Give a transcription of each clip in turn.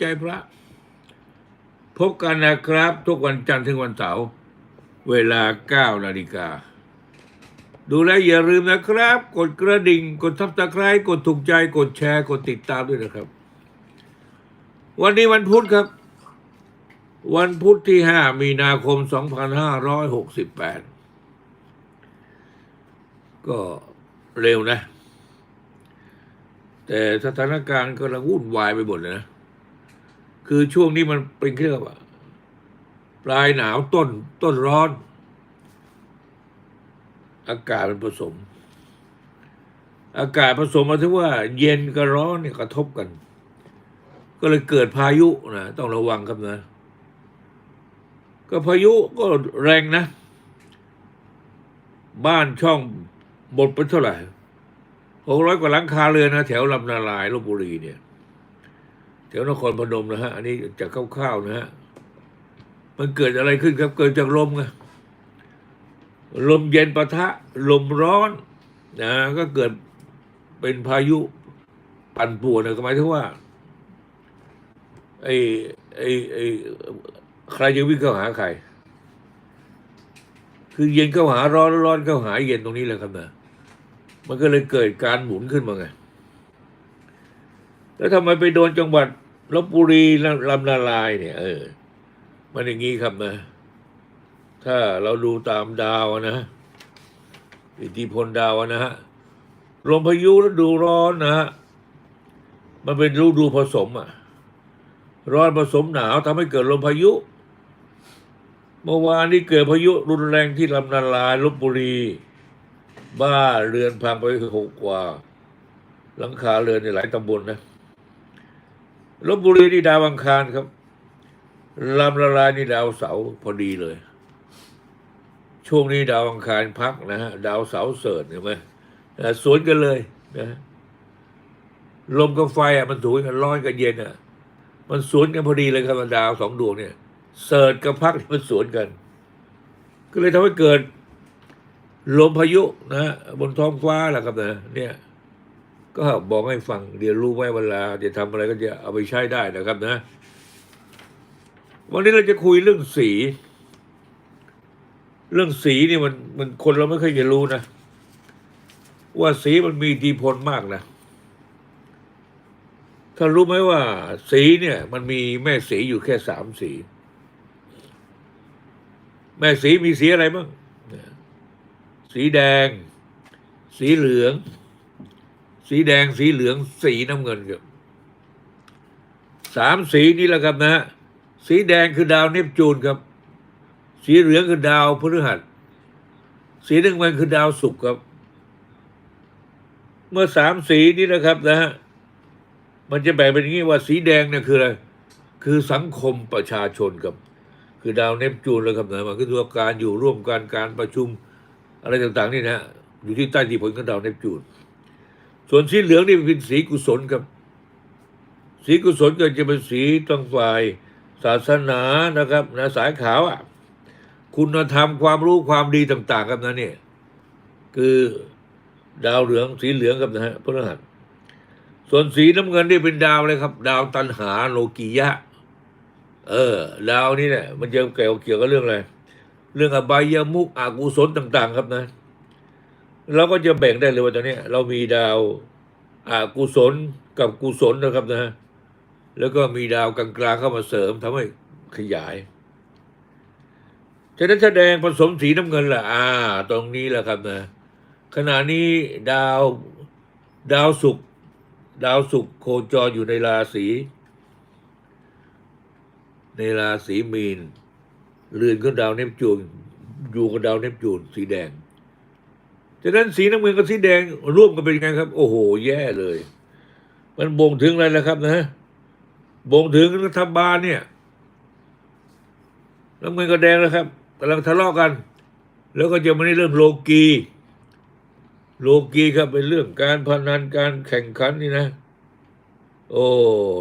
ใจพระ พบกันนะครับ ทุกวันจันทร์ถึงวันเสาร์เวลา 9 นาฬิกา ดูแลอย่าลืมนะครับ กดกระดิ่ง กดทับตะไคร้กดถูกใจกดแชร์ กดติดตามด้วยนะครับ วันนี้วันพุธครับ วันพุธที่ 5 มีนาคม 2568 ก็เร็วนะ แต่สถานการณ์กำลังวุ่นวายไปหมดเลยนะ คือช่วงนี้มันเป็นเรียกว่าปลายหนาวต้นต้นร้อน อากาศมันผสม อากาศผสมมาถึงว่า เย็นกับร้อนเนี่ยกระทบกัน ก็เลยเกิดพายุนะต้องระวังครับนะ ก็พายุก็แรงนะ บ้านช่องหมดไปเท่าไหร่หกร้อยกว่าหลังคาเรือนนะแถวลำนาลายลบบุรีเนี่ย ถวนครพนมนะฮะ อันนี้จากคร่าวๆนะฮะ มันเกิดอะไรขึ้นครับ เกิดจากลมไงลมเย็นปะทะ ลมร้อนนะก็เกิดเป็นพายุปั่นป่วนนะก็หมายถึงว่าไอ้ไอ้ไอ้ใครจะวิ่งเข้าหาใคร คือเย็นเข้าหาร้อนร้อนเข้าหาเย็นตรงนี้แหละครับนะมันก็เลยเกิดการหมุนขึ้นมาไง แล้วทำไมไปโดนจังหวัด ลบบุรีลำลำนาลายเนี่ยเออ มันอย่างนี้ครับนะ ถ้าเราดูตามดาวนะอิทธิพลดาวนะฮะลมพายุฤดูร้อนนะฮะมันเป็นฤดูผสมอะ ร้อนผสมหนาวทำให้เกิดลมพายุ เมื่อวานนี้เกิดพายุรุนแรงที่ลำนาลายลบบุรี บ้านเรือนพังไปหกกว่า หลังคาเรือนในหลายตำบลนะ ลบบุรีนี่ดาวอังคารครับลำละลายนี่ดาวเสาพอดีเลย ช่วงนี้ดาวอังคารพักนะฮะดาวเสาเสริร์เห็นไหมสวนกันเลยนะลมกับไฟอะมันถูกกันร้อนกับเย็นอะ มันสวนกันพอดีเลยครับดาวสองดวงเนี่ยเสิร์ชกับพักมันสวนกัน ก็เลยทำให้เกิดลมพายุนะฮะบนท้องฟ้าแหละครับนะเนี่ย ก็บอกให้ฟังเดี๋ยวรู้ไว้เวลาจะทำอะไรก็จะเอาไปใช้ได้นะครับนะ วันนี้เราจะคุยเรื่องสี เรื่องสีนี่มันมันคนเราไม่เคยจะรู้นะ ว่าสีมันมีอิทธิพลมากนะถ้ารู้ไหมว่า สีเนี่ย มันมีแม่สีอยู่แค่สามสี แม่สีมีสีอะไรบ้างสีแดง สีเหลือง สีแดงสีเหลืองสีน้ำเงินครับสามสีนี้แหละครับนะ สีแดงคือดาวเนปจูนครับ สีเหลืองคือดาวพฤหัส สีน้ำเงินคือดาวศุกร์ครับ เมื่อสามสีนี้นะครับนะฮะมันจะแบ่งเป็นอย่างนี้ว่าสีแดงเนี่ยคืออะไรคือสังคมประชาชนครับ คือดาวเนปจูนเลยครับนะมันคือตัวการอยู่ร่วมกันการประชุมอะไรต่างๆนี่นะฮะอยู่ที่ใต้ที่ผลของดาวเนปจูน ส่วนสีเหลืองนี่เป็นสีกุศลครับ สีกุศลก็จะเป็นสีต้องฝ่ายศาสนานะครับนะสายขาวอะคุณธรรมความรู้ความดีต่าง ๆ ครับนะเนี่ยคือดาวเหลืองสีเหลืองครับนะฮะพฤหัสส่วนสีน้ำเงินนี่เป็นดาวเลยครับ ดาวตันหาโลกียะ เออ ดาวนี้เนี่ยมันจะเกี่ยวเกี่ยวกับเรื่องอะไร เรื่องอบายามุกอากุศลต่าง ๆ ครับนะ เราก็จะแบ่งได้เลยว่าตอนนี้เรามีดาวอากุศลกับกุศลนะครับนะ แล้วก็มีดาวกลางๆเข้ามาเสริมทำให้ขยาย ฉะนั้นแสดงผสมสีน้ำเงินล่ะ อ่า ตรงนี้แหละครับนะ ขณะนี้ดาวดาวศุกร์ดาวศุกร์โคจรอยู่ในราศีในราศีมีนเรือนก็ดาวเนปจูนอยู่กับดาวเนปจูนสีแดง ฉะนั้นสีน้ำเงินกับสีแดงร่วมกันเป็นไงครับ โอ้โห แย่เลย มันบ่งถึงอะไรแล้วครับนะบ่งถึงรัฐบาลเนี่ยน้ำเงินกับแดงนะครับกำลังทะเลาะกัน แล้วก็จะมาในเรื่องโลกีโลกีครับเป็นเรื่องการพนันการแข่งขันนี่นะ โอ้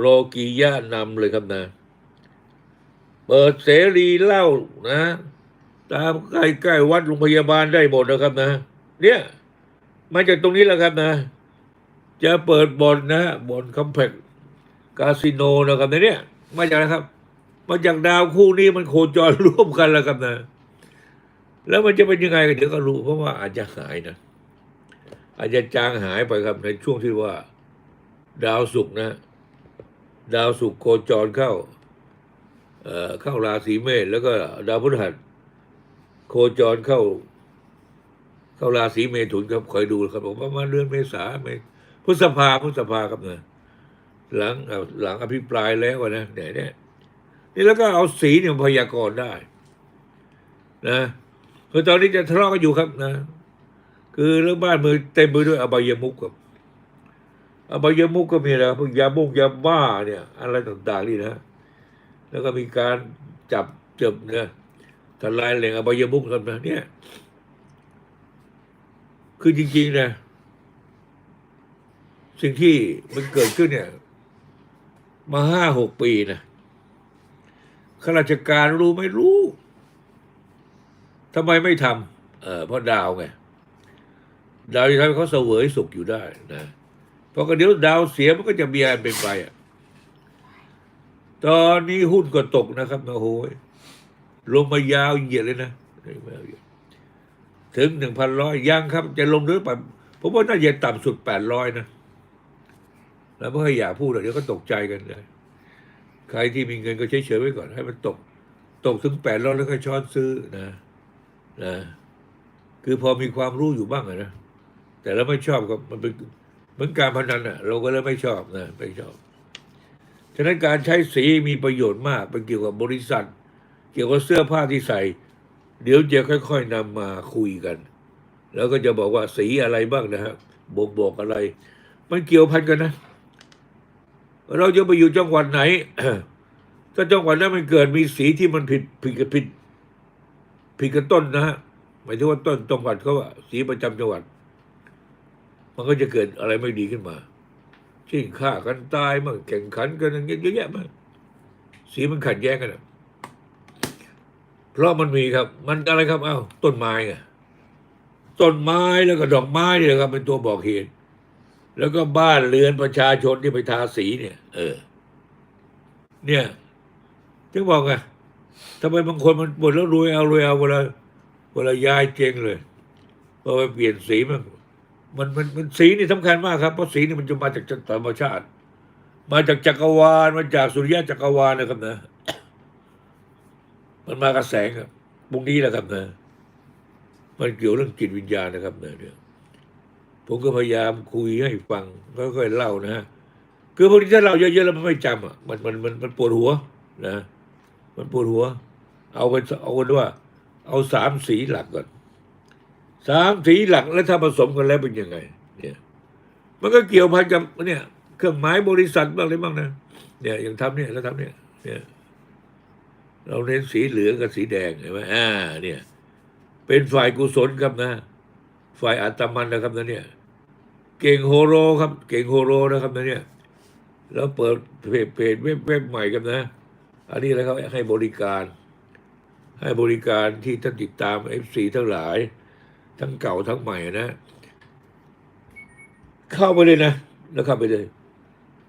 โลกียะนำเลยครับนะ เปิดเสรีเหล้านะ ตามใกล้ๆวัดโรงพยาบาลได้หมดนะครับนะ เนี่ย มาจากตรงนี้แหละครับนะ จะเปิดบ่อนนะบ่อนคอมเพล็กซ์คาสิโนนะครับในเนี่ยมาจากอะครับ มาจากดาวคู่นี้มันโคจรร่วมกันแล้วครับนะ แล้วมันจะเป็นยังไงกันเดี๋ยวก็รู้เพราะว่าอาจจะหายนะ อาจจะจางหายไปครับในช่วงที่ว่า ดาวศุกร์นะ ดาวศุกร์โคจรเข้าเอ่อเข้าราศีเมษแล้วก็ดาวพฤหัสโคจรเข้า เข้าราศีเมถุนครับคอยดูครับผมประมาณเดือนเมษาเมพฤษภาพฤษภาครับเนะหลังหลังอภิปรายแล้วอะนะเนี่ยเนี่ยนี่แล้วก็เอาสีเนี่ยพยากรณ์ได้ นะคือตอนนี้จะทะเลาะกันอยู่ครับนะ คือเรื่องบ้านเมืองเต็มไปด้วยอบายมุกครับอบายมุกก็มีอะพวกยาบุกยาบ้าเนี่ย อะไรต่างๆนี่นะ แล้วก็มีการจับจับเนี่ยทลายแหล่งอบายมุกครับนะเนี่ย คือจริง ๆ นะ สิ่งที่มันเกิดขึ้นเนี่ย มาห้าหกปีนะข้าราชการรู้ไม่รู้ทำไมไม่ทำเออเพราะดาวไง ดาวจะทำให้เขาเสวยสุขอยู่ได้นะเพราะก็เดี๋ยวดาวเสียมันก็จะมีอะไรเป็นไปอะตอนนี้หุ้นก็ตกนะครับโอ้ยลงมายาวเหยียดเลยนะ ถึงหนึ่งพันร้อยยังครับ จะลงหรือเปล่าผมว่าน่าจะต่ำสุดแปดร้อยนะ แล้วไม่ค่อยอยากพูดเดี๋ยวก็ตกใจกันนะใครที่มีเงินก็เฉยๆไว้ก่อน ให้มันตก ตกถึงแปดร้อยแล้วก็ช้อนซื้อนะนะคือพอมีความรู้อยู่บ้างนะแต่เราไม่ชอบก็มันเป็นเหมือนการพนันอะ เราก็เลยไม่ชอบนะไม่ชอบฉะนั้นการใช้สีมีประโยชน์มากเป็นเกี่ยวกับบริษัท เกี่ยวกับเสื้อผ้าที่ใส่ เดี๋ยวจะค่อย ๆนำมาคุยกัน แล้วก็จะบอกว่าสีอะไรบ้างนะฮะบ่งบอกอะไร มันเกี่ยวพันกันนะ เราจะไปอยู่จังหวัดไหนถ้าจังหวัดนั้นมันเกิดมีสีที่มันผิดผิดกับผิดผิดกับต้นนะฮะหมายถึงว่าต้นจังหวัดเขาอะสีประจำจังหวัด มันก็จะเกิดอะไรไม่ดีขึ้นมาช่นฆ่ากันตายมั่งแข่งขันกันอย่างเงี้ยเยอะแยะมากสีมันขัดแย้งกันอะ เพราะมันมีครับ มันอะไรครับ เอ้าต้นไม้ไงต้นไม้แล้วก็ดอกไม้เนี่ยครับเป็นตัวบอกเหตุ แล้วก็บ้านเรือนประชาชนที่ไปทาสีเนี่ย เออ เนี่ยถึงบอกไงทำไมบางคนมันบ่นแล้วรวยเอารวยเอาเวลาเวลาย้ายเจงเลยพอไปเปลี่ยนสีมันมันมันมันสีนี่สำคัญมากครับเพราะสีนี่มันจะมาจากธรรมชาติ มาจากจักรวาลมาจากสุริยะจักรวาลนะครับนะ มันมากับแสงครับพรุ่งนี้แหละครับนะมันเกี่ยวเรื่องจิตวิญญาณนะครับนะเนี่ยผมก็พยายามคุยให้ฟังค่อยๆเล่านะฮะคือพวกนี้ถ้าเราเยอะๆแล้วมันไม่จำอะมันมันมันมันปวดหัวนะมันปวดหัว เอาไปเอากันว่า เอาสามสีหลักก่อนสามสีหลักแล้วถ้าผสมกันแล้วเป็นยังไง เนี่ย มันก็เกี่ยวพันกับเนี่ย เครื่องหมายบริษัทบ้างอะไรบ้างนะเนี่ยอย่างทำเนี่ยแล้วทำเนี่ยเนี่ย เราเน้นสีเหลืองกับสีแดงเห็นไหมอ่า เนี่ย เป็นฝ่ายกุศลครับนะ ฝ่ายอัตมันนะครับนะเนี่ย เก่งโฮโรครับ เก่งโฮโรนะครับนะเนี่ย แล้วเปิดเพจเพจเว็บเว็บใหม่กันนะ อันนี้แล้วเขาให้บริการ ให้บริการที่ท่านติดตามเอฟซีทั้งหลาย ทั้งเก่าทั้งใหม่นะ เข้าไปเลยนะ แล้วเข้าไปเลย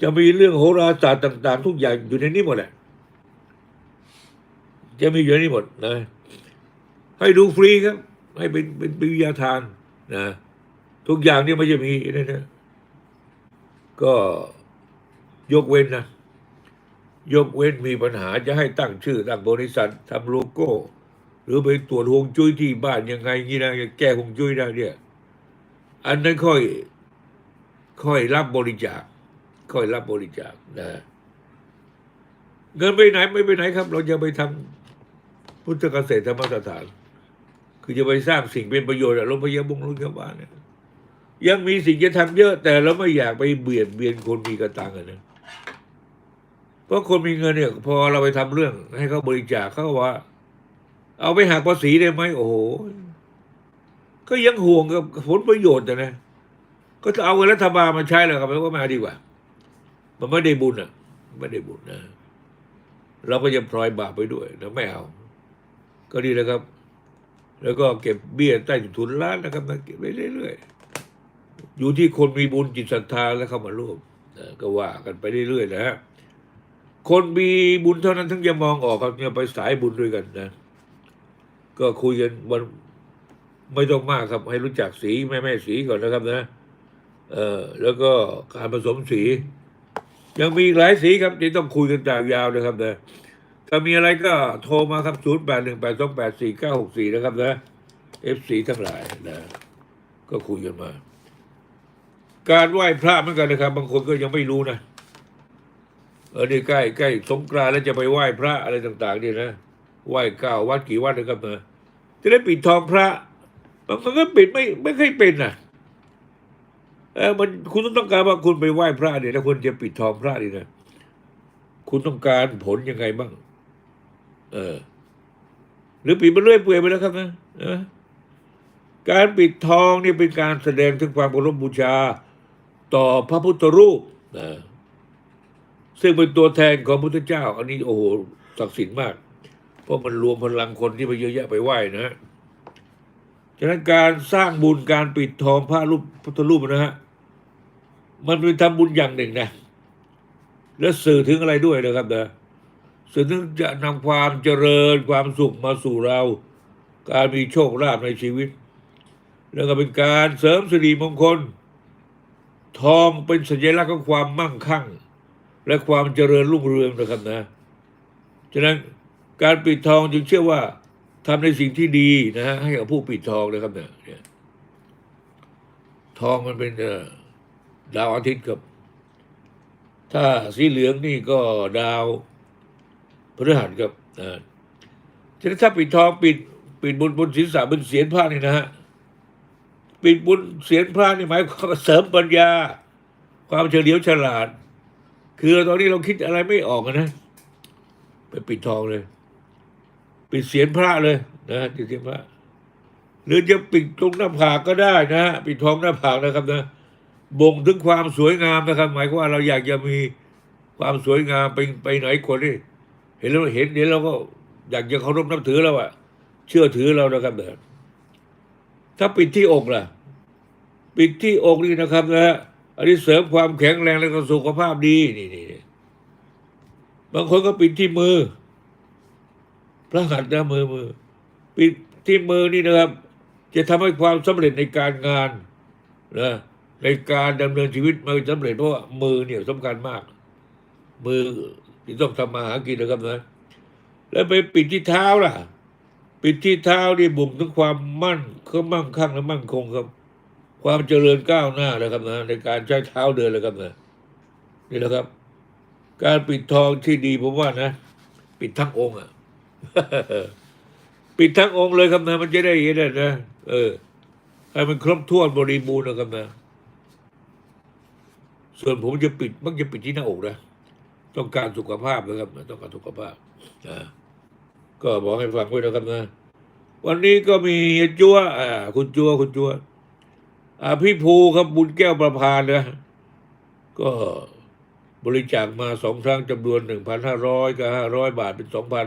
จะมีเรื่องโหราศาสตร์ต่าง ๆ ทุกอย่างอยู่ในนี้หมดแหละ จะมีอยู่ในนี้หมดนะ ให้ดูฟรีครับ ให้เป็นเป็นวิทยาทานนะทุกอย่างนี่ไมันจะมีนะนะก็ยกเว้นนะ ยกเว้นมีปัญหาจะให้ตั้งชื่อ ตั้งบริษัททำโลโก้ หรือไปตรวจฮวงจุ้ยที่บ้านยังไงงี้นะแก้ฮวงจุ้ยได้เนี่ย อันนั้นค่อย ค่อยรับบริจาค ค่อยรับบริจาคนะเงินไปไหนไม่ไปไหนครับ เราจะไปทำ พุทธเกษตรธรรมสถาน คือจะไปสร้างสิ่งเป็นประโยชน์อะโรงพยาบาลโรงพยาบาลเนี่ยยังมีสิ่งจะทำเยอะ แต่เราไม่อยากไปเบียดเบียนคนมีกระตังอะนนะเพราะคนมีเงินเนี่ย พอเราไปทำเรื่อง ให้เขาบริจาคเขาว่า เอาไปหักภาษีได้ไหมโอ้โหก็ยังห่วงกับผลประโยชน์อะนะก็จะเอาเงินรัฐบาลมาใช้แล้วครับแล้วก็มาดีกว่า มันไม่ได้บุญอะ ไม่ได้บุญนะ เราก็จะพลอยบาปไปด้วยนะไม่เอา ก็ดีแล้วครับ แล้วก็เก็บเบี้ยใต้ถุนร้านนะครับนะเก็บไปเรื่อยๆ อยู่ที่คนมีบุญจิตศรัทธาแล้วเข้ามาร่วมก็ว่ากันไปเรื่อยๆนะฮะคนมีบุญเท่านั้นถึงจะมองออกครับจะไปสายบุญด้วยกันนะ ก็คุยกันวันไม่ต้องมากครับ ให้รู้จักสีแม่แม่สีก่อนนะครับนะเออแล้วก็การผสมสี ยังมีหลายสีครับที่ต้องคุยกันจากยาวนะครับนะ ถ้ามีอะไรก็โทรมาครับศูนย์แปดหนึ่งแปดสองแปดสี่เก้าหกสี่นะครับนะเอฟซีทั้งหลายนะ ก็คุยกันมา การไหว้พระเหมือนกันนะครับ บางคนก็ยังไม่รู้นะเออนี่ใกล้ใกล้สงกรานต์แล้วจะไปไหว้พระอะไรต่างๆนี่นะไหว้เก้าวัดกี่วัดนะครับเนะจะได้ปิดทองพระบางคนก็ปิดไม่ไม่เคยเป็นนะเออมันคุณต้องต้องการว่าคุณไปไหว้พระเนี่ยถ้าคุณจะปิดทองพระนี่นะคุณต้องการผลยังไงบ้าง เออ หรือปิดมันเรื่อยเปื่อยไปแล้วครับนะการปิดทองนี่เป็นการแสดงถึงความเคารพบูชา ต่อพระพุทธรูปนะซึ่งเป็นตัวแทนของพุทธเจ้า อันนี้โอ้โหศักดิ์สิทธิ์มาก เพราะมันรวมพลังคนที่ไปเยอะแยะไปไหว้นะฉะนั้นการสร้างบุญการปิดทองพระรูปพุทธรูปนะฮะมันเป็นทำบุญอย่างหนึ่งนะ และสื่อถึงอะไรด้วยนะครับนะ สื่อถึงจะนำความเจริญความสุขมาสู่เรา การมีโชคลาภในชีวิต แล้วก็เป็นการเสริมสิริมงคล ทองเป็นสัญลักษณ์ของความมั่งคั่ง และความเจริญรุ่งเรืองนะครับนะฉะนั้นการปิดทองจึงเชื่อว่าทำในสิ่งที่ดีนะฮะให้กับผู้ปิดทองนะครับเนี่ยเนี่ยทองมันเป็นดาวอาทิตย์ครับ ถ้าสีเหลืองนี่ก็ดาว พฤหัสครับนะฉะนั้นถ้าปิดทองปิดปิดบนบนศีรษะบนเสียนผ้านี่นะฮะปิดบุญเสียนพระนี่หมายความเสริมปัญญา ความเฉลียวฉลาด คือตอนนี้เราคิดอะไรไม่ออกอะนะไปปิดทองเลย ปิดเสียนพระเลยนะปิดเสียนพระหรือจะปิดตรงหน้าผากก็ได้นะฮะปิดทองหน้าผากนะครับนะบ่งถึงความสวยงามนะครับ หมายความว่าเราอยากจะมีความสวยงามไปไปไหนคนนี่ เห็นแล้วเห็นเห็นเราก็อยากจะเคารพนับถือเราอะเชื่อถือเรานะครับเด้อถ้าปิดที่อกล่ะ ปิดที่อกนี่นะครับนะฮะอันนี้เสริมความแข็งแรงและก็สุขภาพดีนี่นี่บางคนก็ปิดที่มือ พระหัตถ์นะมือมือ ปิดที่มือนี่นะครับ จะทำให้ความสำเร็จในการงานนะในการดำเนินชีวิตมันสำเร็จเพราะว่ามือเนี่ยสำคัญมาก มือ ที่ต้องทำมาหากินนะครับนะ แล้วไปปิดที่เท้าล่ะ ปิดที่เท้านี่บ่งถึงความมั่นเขามั่งคั่งและมั่นคงครับ ความเจริญก้าวหน้านะครับนะ ในการใช้เท้าเดินเลยครับนะนี่แหละครับ การปิดทองที่ดีผมว่านะ ปิดทั้งองค์อะปิดทั้งองค์เลยครับนะมันจะได้เห็นนะเออให้มันครบถ้วนบริบูรณ์นะครับนะส่วนผมจะปิดมักจะปิดที่หน้าอกนะ ต้องการสุขภาพนะครับต้องการสุขภาพอ่าก็บอกให้ฟังไว้นะครับนะ วันนี้ก็มีจัวอ่าคุณจัวคุณจัวอ่าพี่ภูครับบุญแก้วประพานนะก็บริจาคมาสองครั้งจำนวนหนึ่งพันห้าร้อยกับห้าร้อยบาทเป็นสองพัน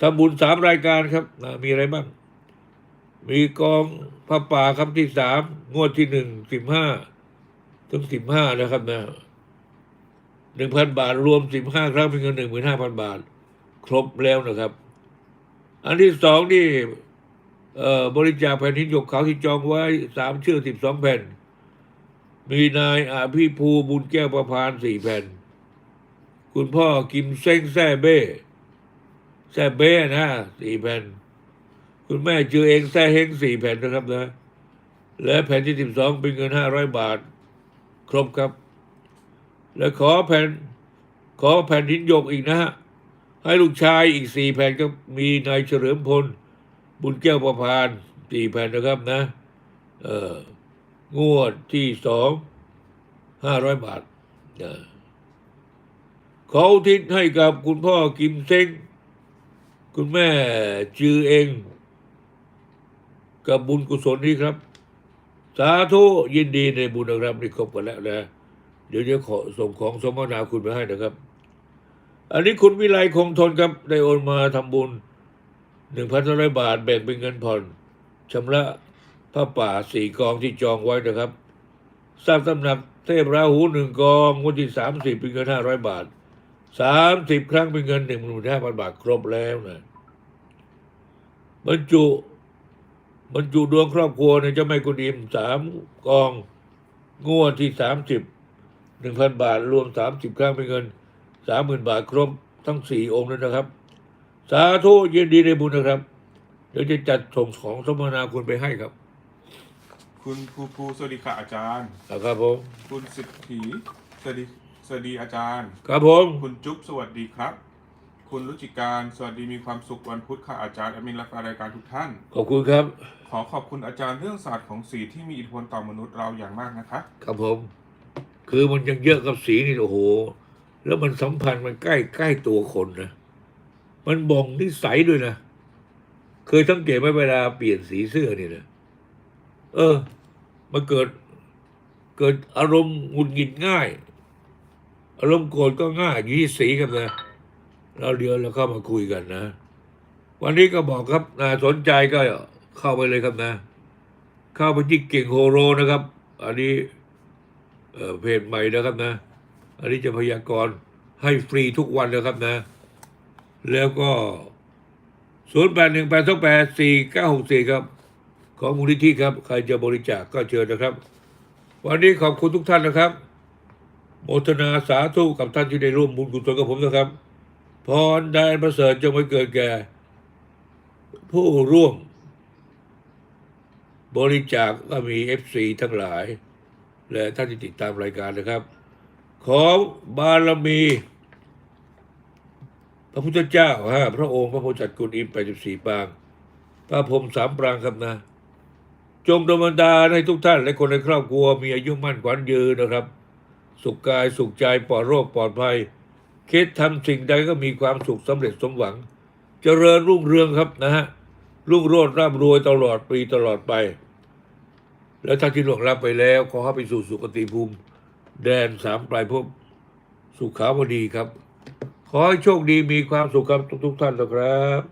ทำบุญสามรายการครับ มีอะไรบ้าง มีกองพระป่าคำที่สามงวดที่หนึ่งสิบห้าถึงสิบห้านะครับนะ หนึ่งพันบาท รวมสิบห้าครั้งเป็นเงินหนึ่งหมื่นห้าพันบาท ครบแล้วนะครับ อันที่สองนี่บริจาคแผ่นหินหยกขาวที่จองไว้สามเชื่อสิบสองแผ่น มีนายอาพี่ภูบุญแก้วประพานสี่แผ่น คุณพ่อกิมเซ้งแซ่เบ้แซ่เบ้นะสี่แผ่น คุณแม่จือเองแซ่เฮงสี่แผ่นนะครับนะ และแผ่นที่สิบสองเป็นเงินห้าร้อยบาท ครบครับ และขอแผ่นขอแผ่นหินยกอีกนะฮะ ให้ลูกชายอีกสี่แผ่นก็มีนายเฉลิมพล บุญแก้วประพานสี่แผ่นนะครับนะ เอองวดที่สองห้าร้อยบาทนะขออุทิศให้กับคุณพ่อกิมเซ้งคุณแม่จือเอง กับบุญกุศลนี้ครับ สาธุยินดีในบุญนะครับนี่ครบกันแล้วนะ เดี๋ยวจะขอส่งของสมนาคุณไปให้นะครับ อันนี้คุณวิไลคงทนครับได้โอนมาทำบุญหนึ่งพันร้อยบาทแบ่งเป็นเงินผ่อนชำระผ้าป่าสี่กองที่จองไว้นะครับสร้างตำหนักเทพราหูหนึ่งกองงวดที่สามสิบเป็นเงินห้าร้อยบาทสามสิบครั้งเป็นเงินหนึ่งหมื่นห้าพันบาทครบแล้วนะบรรจุบรรจุดวงครอบครัวในเจ้าแม่กุฎิมสามกองงวดที่สามสิบ หนึ่งพันบาทรวมสามสิบครั้งเป็นเงินสามหมื่นบาทครบทั้งสี่องค์แล้วนะครับ สาธุยินดีในบุญนะครับ เดี๋ยวจะจัดส่งของสมนาคุณไปให้ครับคุณภูภูสวัสดีค่ะอาจารย์ ครับผม คุณสิทธิสวัสดีสวัสดีอาจารย์ ครับผม คุณจุ๊บสวัสดีครับ คุณรุจิการสวัสดีมีความสุขวันพุธค่ะอาจารย์แอดมินและแฟนรายการทุกท่าน ขอบคุณครับ ขอขอบคุณอาจารย์เรื่องศาสตร์ของสีที่มีอิทธิพลต่อมนุษย์เราอย่างมากนะคะ ครับผม คือมันยังเยอะกับสีนี่โอ้โห แล้วมันสัมพันธ์มันใกล้ใกล้ตัวคนนะมันบ่งนิสัยด้วยนะเคยสังเกตไหมเวลาเปลี่ยนสีเสื้อนี่นะเออมันเกิดเกิดอารมณ์หงุดหงิดง่าย อารมณ์โกรธก็ง่ายอยู่ที่สีครับนะเราเดียวเราเข้ามาคุยกันนะ วันนี้ก็บอกครับนะสนใจก็เข้าไปเลยครับนะ เข้าไปที่เก่งโฮโรนะครับ อันนี้ เอ่อเพจใหม่นะครับนะ อันนี้จะพยากรณ์ให้ฟรีทุกวันนะครับนะ แล้วก็ศูนย์แปดหนึ่งแปดสองแปดสี่เก้าหกสี่ครับ ของมูลนิธิครับ ใครจะบริจาคก็เชิญนะครับ วันนี้ขอบคุณทุกท่านนะครับโมทนาสาธุกับท่านที่ได้ร่วมบุญกุศลกับผมนะครับ พรได้อันประเสริฐจงไม่เกิดแก่ ผู้ร่วม บริจาคก็มีเอฟซีทั้งหลาย และท่านที่ติดตามรายการนะครับ ของบารมี พระพุทธเจ้าฮะพระองค์พระโพธิสัตว์กุลอิม84ปาง พระพรมสามปรางครับนะ จงดลบันดาลให้ทุกท่าน และคนในครอบครัวมีอายุมั่นขวัญยืนนะครับ สุขกายสุขใจปลอดโรคปลอดภัย คิดทำสิ่งใดก็มีความสุขสำเร็จสมหวัง เจริญรุ่งเรืองครับนะฮะรุ่งโรจน์ร่ำรวยตลอดปีตลอดไป แล้วท่านที่ล่วงลับไปแล้วขอให้ไปสู่สุคติภูมิ แดนสามปลายภพสุขาวดีครับ ขอให้โชคดีมีความสุขครับทุกๆท่านนะครับ